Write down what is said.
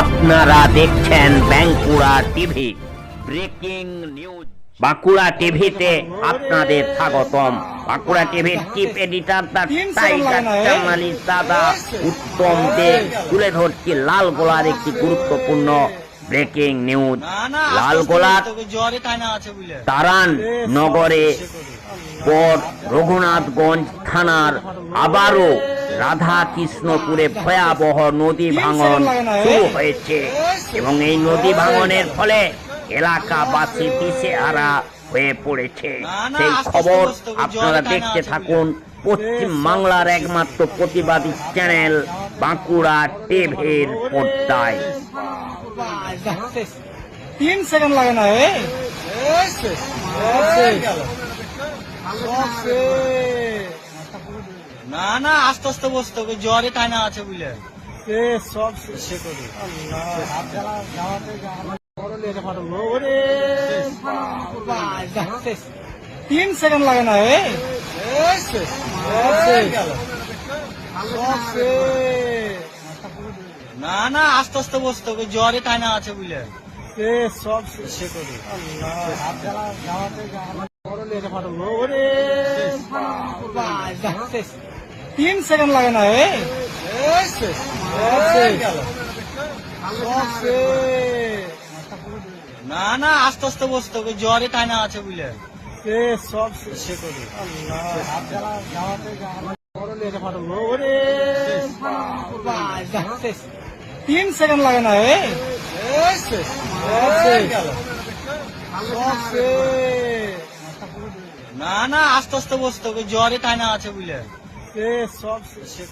আপনারা দেখছেন Bankura TV breaking news. Bankura টিভিতে আপনাদের স্বাগতম। বাঁকুড়া টিভির chief editor the tiger journalist দাদা উত্তম দে তুলে ধরছি লালগোলার একটি গুরুত্বপূর্ণ ব্রেকিং নিউজ। লালগোলার তারান নগরে পর রঘুনাথগঞ্জ থানার আবারও রাধা কৃষ্ণপুরে ভয়াবহ নদী ভাঙন শুরু হয়েছে। এবং এই নদী ভাঙনের ফলে এলাকাবাসী দিশেহারা হয়ে পড়েছে। সেই খবর আপনারা দেখতে থাকুন। পশ্চিম বাংলার একমাত্র প্রতিবাদী চ্যানেল বাঁকুড়া টিভির পর্দায়। তিন সেকেন্ড লাগে না না না আস্তে আস্তে বসতে হবে জ্বরে তাই না আছে বুঝলে। সব সে করি তিন সেকেন্ড লাগে না না না আস্তে আস্তে বসতে হবে জ্বরে টানা আছে বুঝলে। সব সে করি তিন সেকেন্ড লাগে না না না আস্তে আস্তে বসতে হবে জ্বরে তাই না আছে বুঝলে। সব সে করি। তিন সেকেন্ড লাগে না এ? না না আস্তে আস্তে বসতে জ্বরে তাই না আছে বুঝলে। সব শেষে